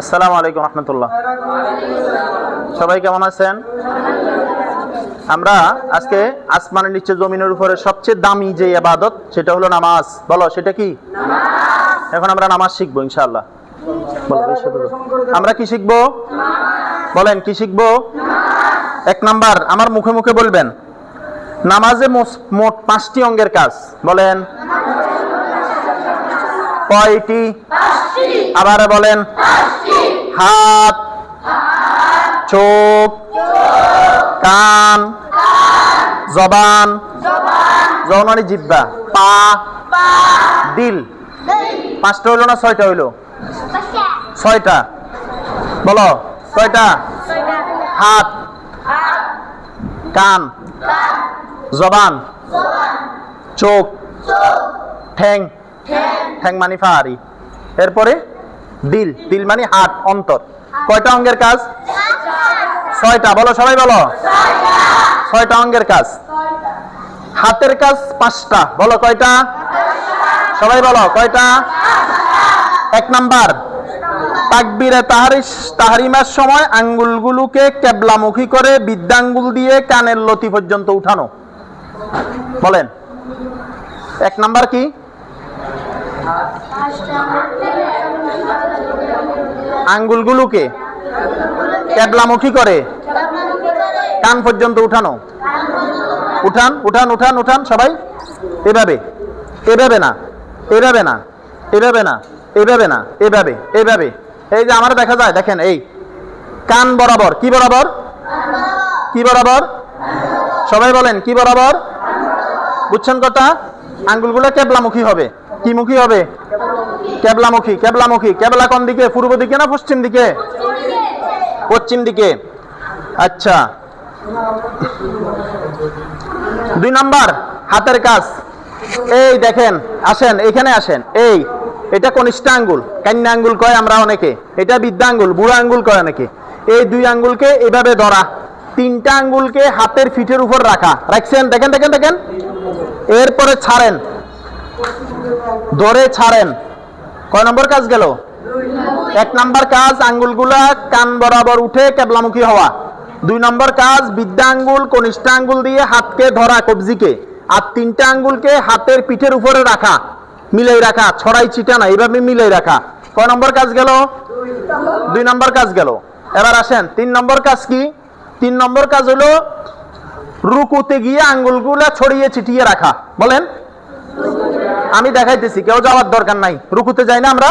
আসসালামু আলাইকুম রহমতুল্লাহ। সবাই কেমন আছেন? আমরা আজকে আসমানের নিচে জমিনের উপরে সবচেয়ে দামি যে আবাদত সেটা হলো নামাজ। বলো, সেটা কি? এখন আমরা নামাজ শিখব বলো। আমরা কি শিখব? বলেন, কি শিখব? এক নাম্বার, আমার মুখে মুখে বলবেন, নামাজে মোট পাঁচটি অঙ্গের কাজ। বলেন, কয়টি? আবার বলেন, হাত, চোখ, কান, জবান জবান জিব্বা, পা, দিল। পাঁচটা হইল না ছয়টা হইল? ছয়টা। বলো কয়টা হাত, কান, জবান, চোখ, ঠ্যাং ঠ্যাং মানি ফাহারি এরপরে দিল দিল মানে হাত, অন্তর। কয়টা অঙ্গের কাজ? ছয়টা। বলো সবাই বলো। ছয়টা অঙ্গের কাজ। হাতের কাজ পাঁচটা। বলো কয়টা? সবাই বলো, কয়টা? এক নাম্বার। তাকবিরে তাহারিস তাহারিমার সময় আঙ্গুলগুলোকে কেবলামুখী করে বিদ্যাঙ্গুল দিয়ে কানের লতি পর্যন্ত উঠানো। বলেন। এক নাম্বার কি? আঙ্গুলগুলোকে কেবলামুখী করে। কান পর্যন্ত উঠানো। উঠান উঠান উঠান উঠান, সবাই। এভাবে। এভাবে না। এভাবে না। এভাবে না। এভাবে না। এভাবে। এভাবে। এই যে আমার দেখা যায়, দেখেন এই। কান বরাবর। কি বরাবর? কি বরাবর? সবাই বলেন, কি বরাবর? বুঝছেন কথা? আঙ্গুলগুলো কেবলামুখী হবে। কি মুখী হবে? কেবলামুখী কেবলামুখী, কেবলা কোন দিকে? পূর্ব দিকে না পশ্চিম দিকে? পশ্চিম দিকে। আচ্ছা। দুই নাম্বার, হাতের কাজ। এই দেখেন, আসেন, এখানে আসেন। এই, এটা কনিষ্ঠ আঙ্গুল। কান্না আঙ্গুল কয় আমরা অনেকে? এটা বিদ্যা আঙ্গুল, বুড়া আঙ্গুল কয় অনেকে? এই দুই আঙ্গুলকে এভাবে ধরা। তিনটা আঙ্গুলকে হাতের ফিটের উপর রাখা। রাখছেন? দেখেন দেখেন দেখেন। এরপরে ছাড়েন। ধরে ছাড়েন। কয় নম্বর কাজ গেল? এক নম্বর কাজ, আঙ্গুলগুলা কান বরাবর উঠে কেবলামুখী হওয়া। দুই নম্বর কাজ, বিদ্যা আঙ্গুল, কনিষ্ঠ আঙ্গুল দিয়ে হাতকে ধরা কবজিকে। আর তিনটা আঙ্গুলকে হাতের পিঠের উপরে রাখা, মিলাই রাখা, ছড়াই চিটা না এইভাবে মিলাই রাখা। কয় নম্বর কাজ গেল? দুই নম্বর কাজ গেল। এবার আসেন, তিন নম্বর কাজ কি? তিন নম্বর কাজ হলো রুকুতে গিয়ে আঙ্গুলগুলা ছড়িয়ে ছিটিয়ে রাখা। বলেন। আমি দেখাইতেছি, কেউ যাওয়ার দরকার নাই। রুকুতে যাই না আমরা?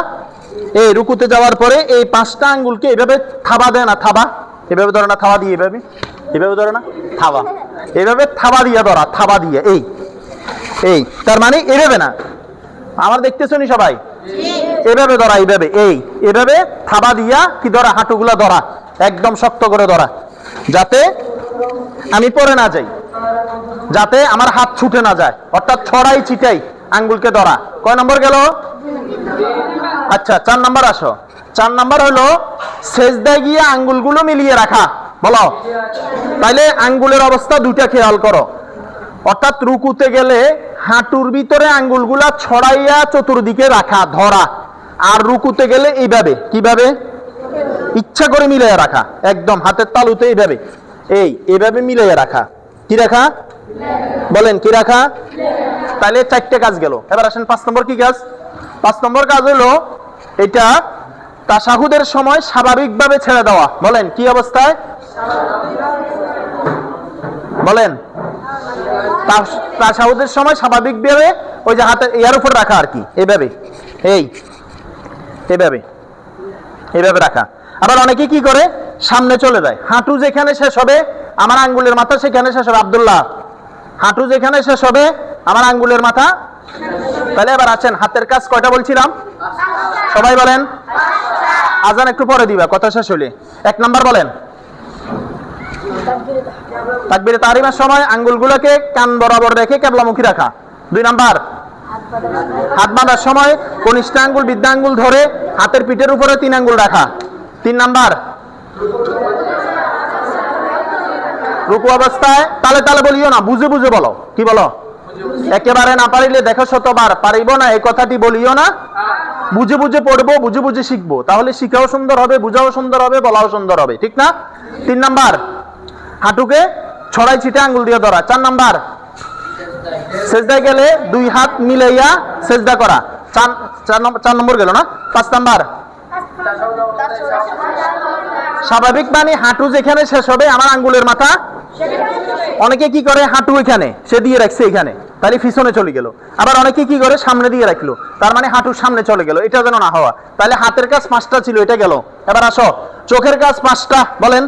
এই রুকুতে যাওয়ার পরে এই পাঁচটা আঙ্গুলকে এভাবে থাবা দেয় না, থাবা। এভাবে ধরে না, থাবা দিয়ে এভাবে। এভাবে ধরে না, থাবা। এভাবে থাবা দিয়ে ধরা, থাবা দিয়ে, এই। এই, তার মানে এভাবে না। আমার দেখতেছো নি সবাই? এভাবে ধরা এইভাবে এই। এভাবে থাবা দিয়া কি ধরা, হাঁটুগুলা ধরা, একদম শক্ত করে ধরা। যাতে আমি পরে না যাই, যাতে আমার হাত ছুটে না যায়, অর্থাৎ ছড়াই ছিটাই। আঙ্গুলকে ধরা। কয় নম্বর গেল? আচ্ছা চার নাম্বার আসো। চার নাম্বার হলো সেজদায় গিয়ে আঙ্গুলগুলো মিলিয়ে রাখা। বলো। তাইলে আঙ্গুলের অবস্থা দুইটা খেয়াল করো। অর্থাৎ রুকুতে গেলে হাঁটুর ভিতরে আঙ্গুলগুলা ছড়াইয়া চতুর্দিকে রাখা, ধরা। আর রুকুতে গেলে এইভাবে, কীভাবে? ইচ্ছা করে মিলিয়ে রাখা। একদম হাতের তালুতে এইভাবে। এই, এইভাবে মিলিয়ে রাখা। কি রাখা? বলেন, কি রাখা? তাহলে চারটে কাজ গেল। এবার আসেন পাঁচ নম্বর কি কাজ? পাঁচ নম্বর কাজ হলো, এটা তাসাহুদের সময় স্বাভাবিকভাবে ছেড়ে দেওয়া। বলেন, কি অবস্থায়? বলেন তাসাহুদের সময় স্বাভাবিকভাবে ওই যে হাতে ইয়ার উপর রাখা আর কি, এভাবে। এই, এভাবে এভাবে রাখা। আবার অনেকে কি করে? সামনে চলে যায়। হাঁটু যেখানে শেষ হবে, আমার আঙ্গুলের মাথা সেখানে শেষ হবে। আব্দুল্লাহ, হাঁটু যেখানে শেষ হবে আমার আঙ্গুলের মাথা। তাহলে এবার আছেন হাতের কাজ কয়টা বলছিলাম? সবাই বলেন। আজান একটু পরে দিবা, কথা শেষ হলে এক নাম্বার বলেন। তাকবিরে তারিমার সময় আঙ্গুলগুলোকে কান বরাবর রেখে কেবলামুখী রাখা। দুই নাম্বার। হাত বাঁধার সময় কনিষ্ঠ আঙ্গুল বিদ্যা আঙ্গুল ধরে হাতের পিঠের উপরে তিন আঙ্গুল রাখা। তিন নাম্বার। রুকু অবস্থায় তালে তালে বলিও না, বুঝে বুঝে বলো। কি বলো? একেবারে না পারিলে দেখো শতবার, পারিব না, এই কথাটি বলিও না। বুঝে বুঝে পড়ব, বুঝে বুঝে শিখব। তাহলে শিখাও সুন্দর হবে, বুঝাও সুন্দর হবে, বলাও সুন্দর হবে, ঠিক না? তিন নাম্বার, হাঁটুকে ছড়াই ছিটে আঙ্গুল দিয়ে ধরা। চার নাম্বার, সেজদায় গেলে দুই হাত মিলাইয়া সেজদা করা। চার নম্বর গেল না? পাঁচ নাম্বার, স্বাভাবিক মানে হাঁটু যেখানে শেষ হবে, আমার আঙ্গুলের মাথা অনেকে কি করে হাঁটু এখানে সে দিয়ে রাখছে এখানে তাহলে পিছনে চলে গেল। আবার অনেকে কি করে সামনে দিয়ে রাখল তার মানে হাঁটুর সামনে চলে গেল এটা যেন না হওয়া। তাহলে হাতের কাজ পাঁচটা ছিল এটা গেল। এবার আসো চোখের কাজ পাঁচটা বলেন।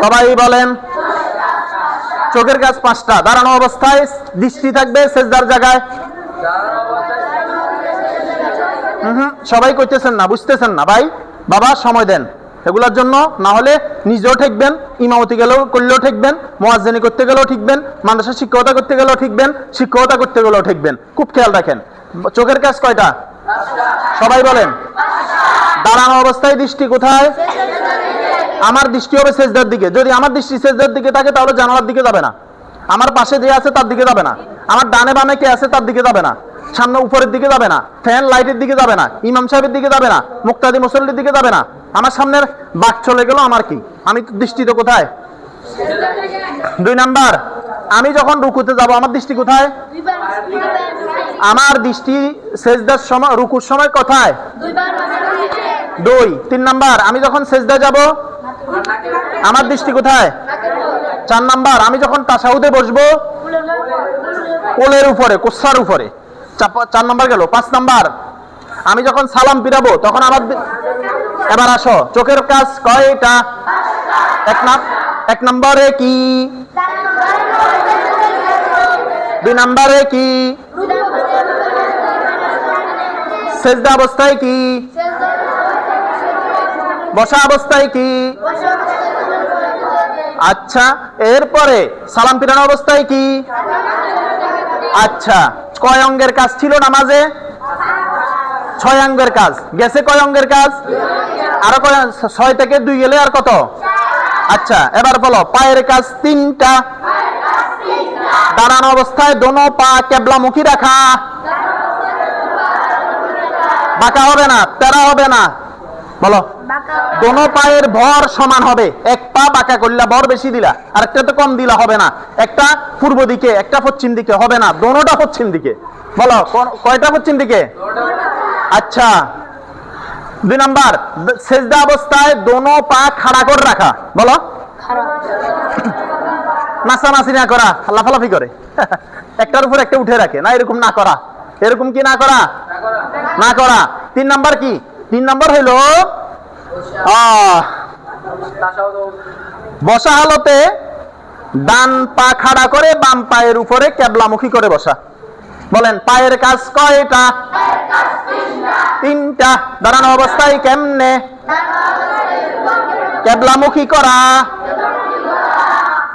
সবাই বলেন। চোখের কাজ পাঁচটা দাঁড়ানো অবস্থায় দৃষ্টি থাকবে সেজদার জায়গায়। হুম হুম, সবাই করতেছেন না বুঝতেছেন না ভাই। বাবা সময় দেন। এগুলোর জন্য না হলে নিজেও ঠেকবেন, ইমামতি গেলেও করলেও ঠেকবেন, মোয়াজ্জেনি করতে গেলেও ঠিকবেন মানুষের শিক্ষকতা করতে গেলেও ঠিকবেন, শিক্ষকতা করতে গেলেও ঠিকবেন। খুব খেয়াল রাখেন। চোখের কাজ কয়টা? সবাই বলেন। দাঁড়ানো অবস্থায় দৃষ্টি কোথায়? আমার দৃষ্টি হবে সেজদার দিকে। যদি আমার দৃষ্টি সেজদার দিকে থাকে, তাহলে জানালার দিকে যাবে না। আমার পাশে যে আছে, তার দিকে যাবে না। আমার ডানে বামে কে আছে, তার দিকে যাবে না। সামনে উপরের দিকে যাবে না, ফ্যান লাইটের দিকে যাবে না, ইমাম সাহেবের দিকে যাবে না, মুক্তাদি মুসল্লির দিকে যাবে না। আমার সামনের বাঘ চলে গেল, আমার কি? আমি তো দৃষ্টি তো কোথায়? দুই নাম্বার, আমি যখন রুকুতে যাব, আমার দৃষ্টি কোথায়? আমার দৃষ্টি সেজদার সময়, রুকুর সময় কোথায়? দুই। তিন নাম্বার, আমি যখন সেজদা যাব, আমার দৃষ্টি কোথায়? চার নাম্বার, আমি যখন তাসাউদে বসবো, কোলের উপরে, কোসার উপরে। চার নাম্বার গেল, পাঁচ নাম্বার। আমি যখন সালাম পিরাবো তখন আমার এবার আসো, চোখের কাজ কয়টা? এক নাম এক নম্বরে কি? দুই নম্বরে কি? সেজদা অবস্থায় কি? বসা অবস্থায় কি? আচ্ছা এরপরে সালাম পিরানো অবস্থায় কি? আচ্ছা। কয় অঙ্গের কাজ ছিল নামাজে? ছয় অঙ্গের কাজ। গেছে কয় অঙ্গের কাজ? আরও কয় ছয় থেকে দুই গেলে আর কত? আচ্ছা এবার বলো, পায়ের কাজ তিনটা। দাঁড়ানো অবস্থায় দোনো পা কেবলামুখী রাখা। বাঁকা হবে না তেরা হবে না। বলো। দোনো পায়ের ভর সমান হবে। এক পা বাঁকা করলে ভর বেশি দিলা। আর একটা তো কম দিলা হবে না। একটা পূর্ব দিকে একটা পশ্চিম দিকে হবে না। দোনোটা পশ্চিম দিকে। বলো কয়টা পশ্চিম দিকে? আচ্ছা। দুই নাম্বার দ- সেজদা অবস্থায় দোনো পা খাড়া করে রাখা। বলো। নাচানাচি না করা লাফালাফি করে। একটার উপর একটা উঠে রাখে। না এরকম না করা। এরকম কি না করা। না করা। তিন নাম্বার কি? তিন নাম্বার হইল বসা হালতে ডান পা খাড়া করে বাম পায়ের উপরে কেবলামুখী করে বসা। বলেন, পায়ের কাজ কয়টা? তিনটা। দাঁড়ানো অবস্থায় কেমনে? কেবলামুখী করা।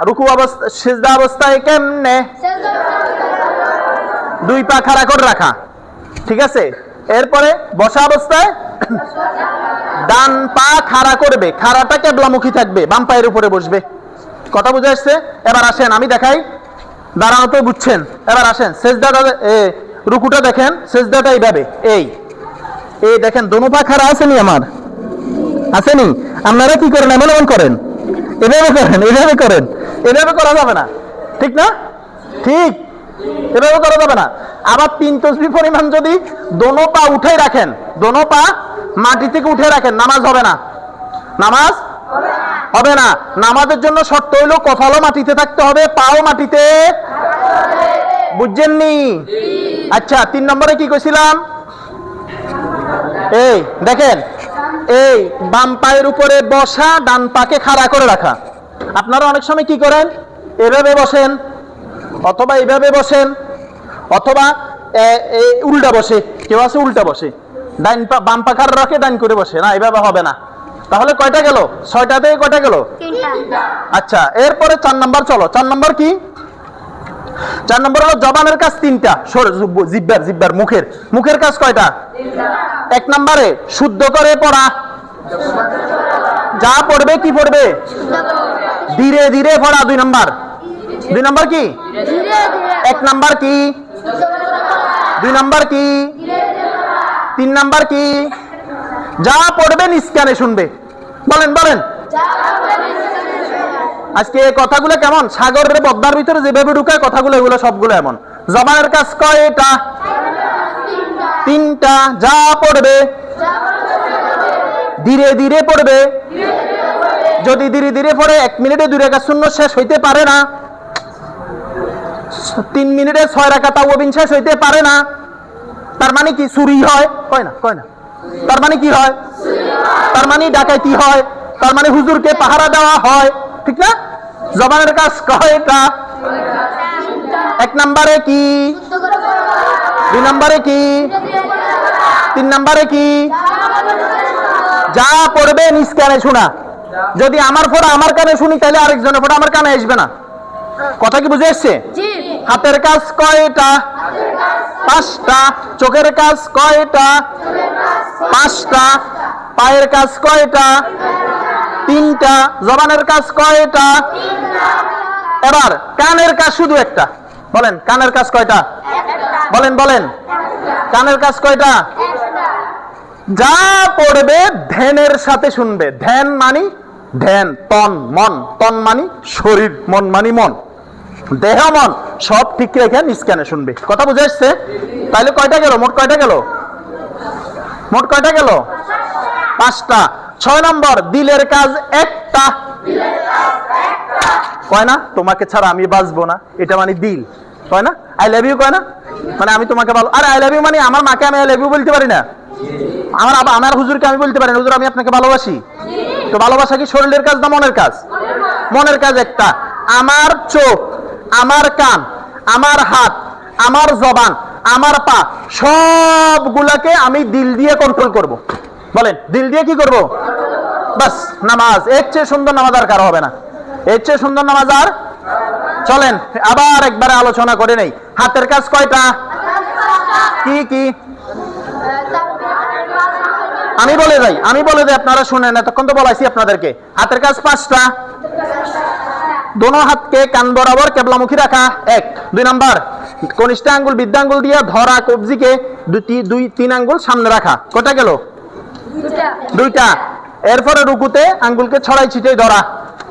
রুকু অবস্থা, সিজদা অবস্থায় কেমনে? দুই পা খাড়া করে রাখা। ঠিক আছে? এরপরে বসা অবস্থায় ডান পা খাড়া করবে, খাড়াটা কেবলামুখী থাকবে, বাম পায়ের উপরে বসবে। কথা বুঝে আসছে? এবার আসেন, আমি দেখাই। দাঁড়ানো তো, বুঝছেন? এবার আসেন, সেজদাটা রুকুটা দেখেন, সেজদাটা এইভাবে, এই। এই দেখেন, দোনো পা খাড়া আসেনি আমার? আসেনি আপনারা কি করেন, এমন এমন করেন। এভাবে করেন এভাবে করেন। এভাবে করা যাবে না। ঠিক না? ঠিক। এভাবে করা যাবে না। আবার তিন তসবি পরিমাণ যদি দোনো পা উঠে রাখেন, দোনো পা মাটি থেকে উঠে রাখেন, নামাজ হবে না। নামাজ হবে না। নামাজের জন্য শর্ত হইল কপালও মাটিতে থাকতে হবে, পাও মাটিতে বুঝছেননি? আচ্ছা তিন নম্বরে কি কইছিলাম? এই, দেখেন, এই বাম পায়ের উপরে বসা, ডান পাকে খাড়া করে রাখা। আপনারা অনেক সময় কি করেন? এভাবে বসেন, অথবা এভাবে বসেন, অথবা উল্টা বসে, কেউ আছে উল্টা বসে। ডাইন পা বাম পা খাড়া রাখে ডাইন করে বসে। না এভাবে হবে না। তাহলে কয়টা গেল? ছয়টা থেকে কয়টা গেল? আচ্ছা এরপরে চার নাম্বার চলো। চার নাম্বার কি? চার নম্বর হলো জবানের কাজ তিনটা। জিব্বার জিব্বার মুখের। মুখের কাজ কয়টা? এক নম্বরে শুদ্ধ করে পড়া। যা পড়বে কি পড়বে? ধীরে ধীরে পড়া দুই নাম্বার। দুই নাম্বার কি? এক নাম্বার কি? দুই নাম্বার কি? তিন নাম্বার কি? যা পড়বেন স্ক্যানে শুনবে। বলেন বলেন। আজকে কথাগুলো কেমন? সাগরের পদ্মার ভিতরে যেভাবে ঢুকায় কথাগুলো, এগুলো সবগুলো এমন। জবানের কাজ কয়টা? তিনটা। যা পড়বে, ধীরে ধীরে পড়বে। যদি ধীরে ধীরে পড়ে, এক মিনিটে দুই রেখা শূন্য শেষ হইতে পারে না। তিন মিনিটে ছয় রেখা তাও শেষ হইতে পারে না। তার মানে কি চুরি হয়? কয় না কয় না। তার মানে কি হয়? তার মানে ডাকাইতি হয়। তার মানে হুজুরকে পাহারা দেওয়া হয়। ঠিক না? জবানের কাজ কয়টা এক নম্বরে কি? দুই নম্বরে কি? তিন নম্বরে কি? যা পড়বে নিজ কানে শোনা। যদি আমার ফোড়া আমার কানে শুনি তাহলে আরেকজনের ফোড়া আমার কানে আসবে না। কথা কি বুঝে এসছে? হাতের কাজ কয়টা পাঁচটা, চোখের কাজ কয়টা? পাঁচটা, পায়ের কাজ কয়টা? তিনটা, জবানের কাজ কয়টা? এবার, কানের কাজ শুধু একটা। বলেন, কানের কাজ কয়টা? বলেন বলেন। কানের কাজ কয়টা? যা পড়বে ধ্যানের সাথে শুনবে। ধ্যান মানি, ধ্যান, তন, মন। তন মানি শরীর, মন মানি মন। দেহ মন সব ঠিক রেখে নিষ্কানে শুনবে। কথা বুঝে এসছে তাহলে কয়টা গেল? মোট কয়টা গেল? মোট কয়টা গেল? পাঁচটা। ছয় নম্বর, দিলের কাজ একটা। কয় না? তোমাকে ছাড়া আমি বাঁচবো না। এটা মানে দিল। কয় না? আই লাভ ইউ কয় না? মানে আমি তোমাকে ভালো আরে আই লাভ ইউ মানে আমার মাকে আমি আই লাভ ইউ বলতে পারি না। আমার আমার হুজুরকে আমি বলতে পারি না। হুজুর, আমি আপনাকে ভালোবাসি। তো ভালোবাসা কি শরীরের কাজ না মনের কাজ? মনের কাজ একটা। আমার চোখ আমার কান, আমার হাত, আমার জবান, আমার পা, সবগুলাকে আমি দিল দিয়ে কন্ট্রোল করব। বলেন, দিল দিয়ে কি করব? বাস, নামাজ। এর চেয়ে সুন্দর নামাজ আর কারও হবে না। এর চেয়ে সুন্দর নামাজ আর চলেন, আবার একবারে আলোচনা করে নেই। হাতের কাজ কয়টা? কি কি? আমি বলে যাই, আমি বলে যাই আপনারা শুনেন, এতক্ষণ তো বলাইছি আপনাদেরকে। হাতের কাজ পাঁচটা। দোনো হাতকে কান বরাবর কেবলামুখী রাখা এক। দুই নাম্বার কনিষ্ঠ আঙ্গুল বৃদ্ধা আঙ্গুল দিয়ে ধরা কবজিকে দুটি দুই তিন আঙ্গুল সামনে রাখা। কটা গেল? দুইটা। এরপরে রুকুতে আঙ্গুলকে ছড়াই ছিটাই ধরা।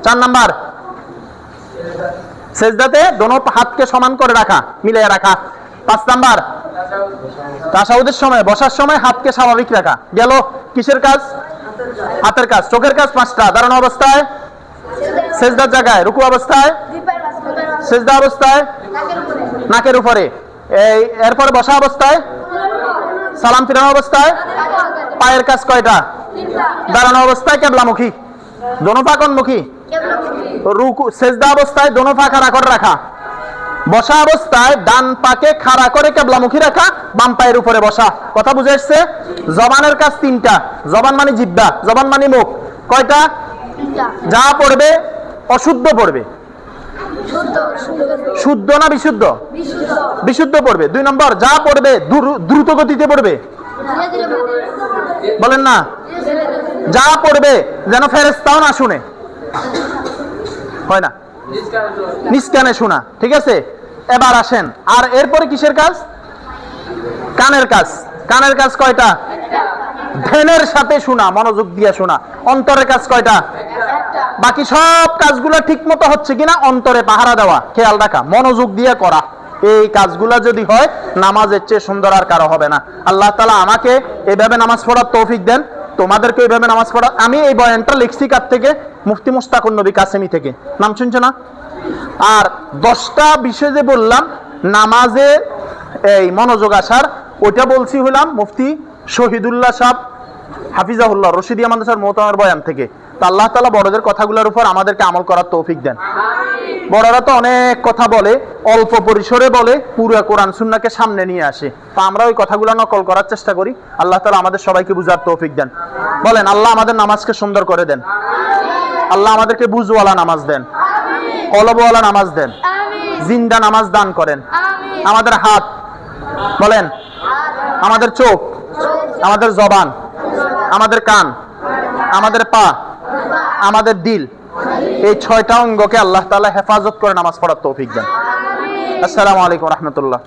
চার নাম্বার সেজদাতে দোনো হাতকে সমান করে রাখা মিলিয়ে রাখা। পাঁচ নাম্বার তাসাউদের সময় বসার সময় হাতকে স্বাভাবিক রাখা। গেল কিসের কাজ? হাতের কাজ। চোখের কাজ পাঁচটা। দাঁড়ানো অবস্থায়। সেজদার জায়গায়, রুকু অবস্থায়? সেজদা অবস্থায়? নাকের উপরে। এই, এরপর বসা অবস্থায়? সালাম ফিরানো অবস্থায়? পায়ের কাজ কয়টা? দাঁড়ানো অবস্থায় কেবলামুখী। দোনো পা মুখী রুকু, সেজদা অবস্থায় দোনো পা খাড়া করে রাখা। বসা অবস্থায় ডান পাকে খাড়া করে কেবলামুখী রাখা, বাম পায়ের উপরে বসা। কথা বুঝে এসছে? জবানের কাজ তিনটা। জবান মানে জিব্বা, জবান মানে মুখ। কয়টা? যা পড়বে অশুদ্ধ পড়বে? শুদ্ধ না বিশুদ্ধ? বিশুদ্ধ পড়বে। দুই নম্বর, যা পড়বে দ্রুত গতিতে পড়বে। বলেন না। যা পড়বে যেন ফেরেস্তাও না শুনে। হয় না? নিষ্কানে শোনা। ঠিক আছে? এবার আসেন। আর এরপরে কিসের কাজ? কানের কাজ। কানের কাজ কয়টা? ধ্যানের সাথে শোনা, মনোযোগ দিয়ে শোনা। অন্তরের কাজ কয়টা? বাকি সব কাজগুলো ঠিক মতো হচ্ছে কিনা অন্তরে পাহারা দেওয়া। খেয়াল রাখা, মনোযোগ দিয়ে করা। এই কাজগুলা যদি হয়, নামাজের চেয়ে সুন্দর আর কারও হবে না। আল্লাহ তালা আমাকে এভাবে নামাজ পড়ার তৌফিক দেন। তোমাদেরকে এইভাবে নামাজ পড়া আমি এই বয়ানটা লিখছি কার থেকে? মুফতি মুস্তাকুর নবী কাসেমি থেকে। নাম শুনছো না? আর দশটা বিষয় যে বললাম, নামাজে এই মনোযোগ আসার, ওইটা বলছি হলাম মুফতি শহীদুল্লাহ সাহ হাফিজাহুল্লাহ রশিদি আমাদের মোহতামার বয়ান থেকে। আল্লাহ তালা বড়দের কথাগুলোর উপর আমাদেরকে আমল করার তৌফিক দেন। বড়রা তো অনেক কথা বলে, অল্প পরিসরে বলে, পুরো কোরআন সুন্নাকে সামনে নিয়ে আসে। তা আমরা ওই কথাগুলো নকল করার চেষ্টা করি। আল্লাহ তালা আমাদের সবাইকে বুঝার তৌফিক দেন। বলেন, আল্লাহ আমাদের নামাজকে সুন্দর করে দেন। আল্লাহ আমাদেরকে বুঝওয়ালা নামাজ দেন। কলবওয়ালা নামাজ দেন। জিন্দা নামাজ দান করেন। আমাদের হাত, বলেন, আমাদের চোখ, আমাদের জবান, আমাদের কান, আমাদের পা আমাদের দিল, এই ছয়টা অঙ্গকে আল্লাহ তালা হেফাজত করে নামাজ পড়ার তৌফিক দেন। আসসালামু আলাইকুম রহমতুল্লাহ।